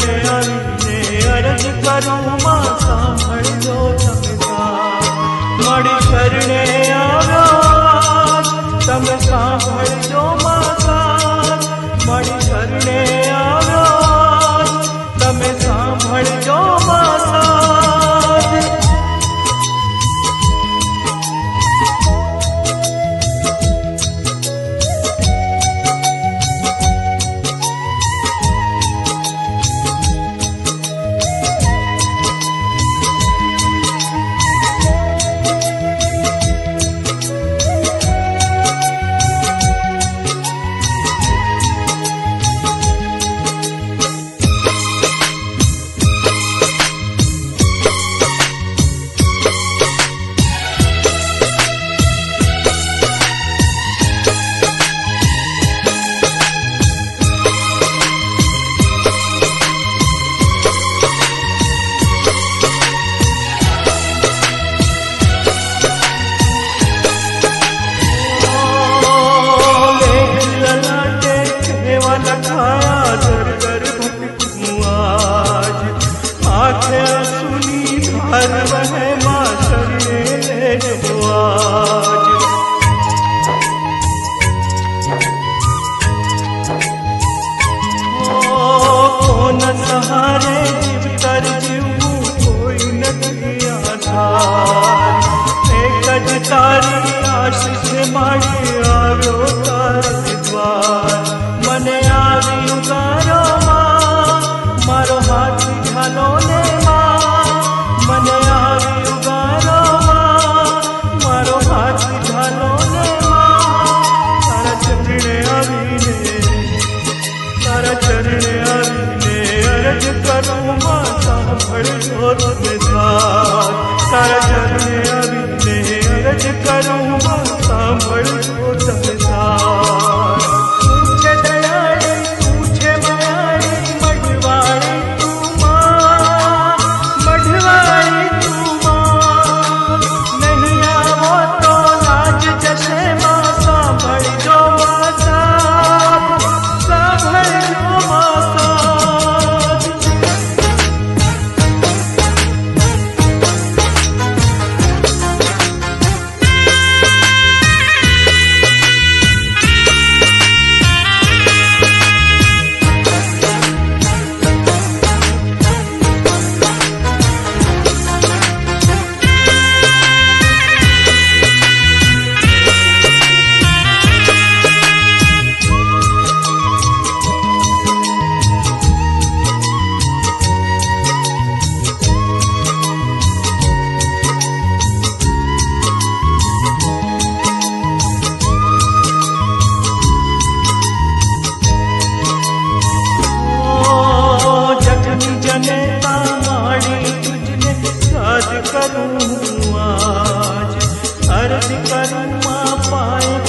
શરણે આવીને અરજ કરું માં સાંભળજો सर्वहमा करूं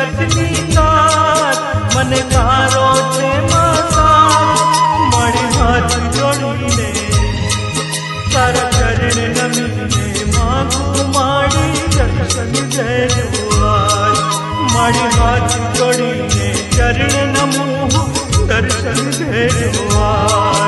શકતી તાર મને તારો છે માતા મળી હાથ જોડીને તારા ચરણ નમીને માગું માડી દર્શન જય માડી હાથ જોડીને, ચરણ નમું દર્શન જય